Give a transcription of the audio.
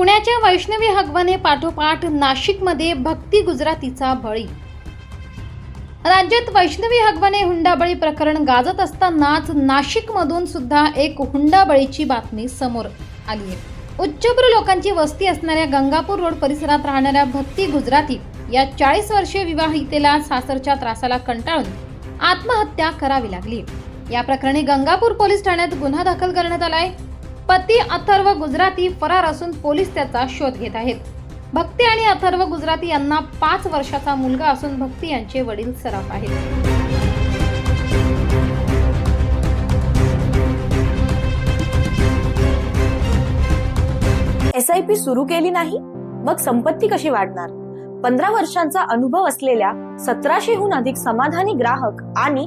पुण्याच्या वैष्णवी हगवणे पाठोपाठ नाशिकमध्ये भक्ती गुजरातीचा बळी. राज्यात वैष्णवी हगवणे हुंडाबळी प्रकरण गाजत असतानाच नाशिकमधून सुद्धा एक हुंडाबळीची बातमी समोर आली आहे. उच्चभ्र लोकांची वस्ती असणाऱ्या गंगापूर रोड परिसरात राहणाऱ्या भक्ती गुजराती या चाळीस वर्षीय विवाहितेला सासरच्या त्रासाला कंटाळून आत्महत्या करावी लागली. या प्रकरणी गंगापूर पोलीस ठाण्यात गुन्हा दाखल करण्यात आला आहे. पती अथर्व गुजराती फरार असून पोलीस त्याचा शोध घेत आहेत. भक्ती आणि अथर्व गुजराती यांना पाच वर्षाचा मुलगा असून भक्ती यांचे वडील सराफ आहेत. एसआयपी सुरू केली नाही मग संपत्ती कशी वाढणार? पंधरा वर्षांचा अनुभव असलेल्या सतराशेहून अधिक समाधानी ग्राहक आणि